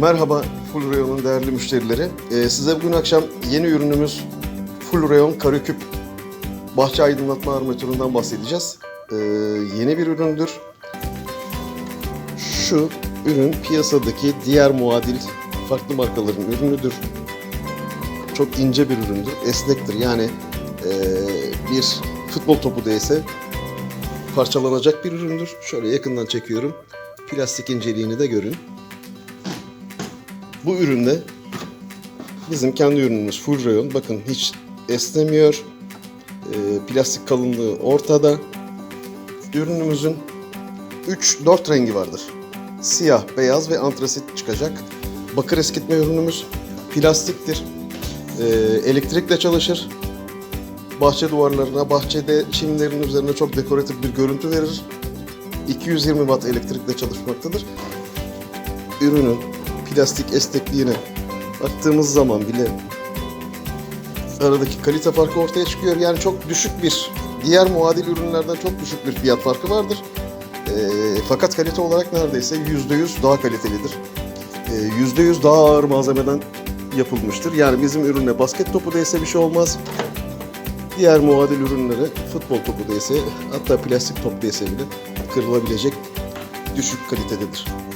Merhaba Full Rayon'un değerli müşterileri. Ee, size bugün akşam yeni ürünümüz Full Rayon Kareküp bahçe aydınlatma armatüründen bahsedeceğiz. Ee, yeni bir üründür. Şu ürün piyasadaki diğer muadil farklı markaların ürünüdür. Çok ince bir üründür, esnektir. Yani ee, bir futbol topu değse parçalanacak bir üründür. Şöyle yakından çekiyorum. Plastik inceliğini de görün. Bu üründe bizim kendi ürünümüz full rayon. Bakın hiç esnemiyor. Ee, plastik kalınlığı ortada. Ürünümüzün 3-4 rengi vardır. Siyah, beyaz ve antrasit çıkacak. Bakır eskitme ürünümüz plastiktir. Ee, elektrikle çalışır. Bahçe duvarlarına, bahçede çimlerin üzerine çok dekoratif bir görüntü verir. 220 watt elektrikle çalışmaktadır. Ürünün plastik esnekliğine baktığımız zaman bile aradaki kalite farkı ortaya çıkıyor. Yani çok düşük bir, diğer muadil ürünlerden çok düşük bir fiyat farkı vardır. Ee, fakat kalite olarak neredeyse %100 daha kalitelidir. Ee, %100 daha ağır malzemeden yapılmıştır. Yani bizim ürüne basket topu değse bir şey olmaz. Diğer muadil ürünlere futbol topu değse hatta plastik top değse bile kırılabilecek düşük kalitededir.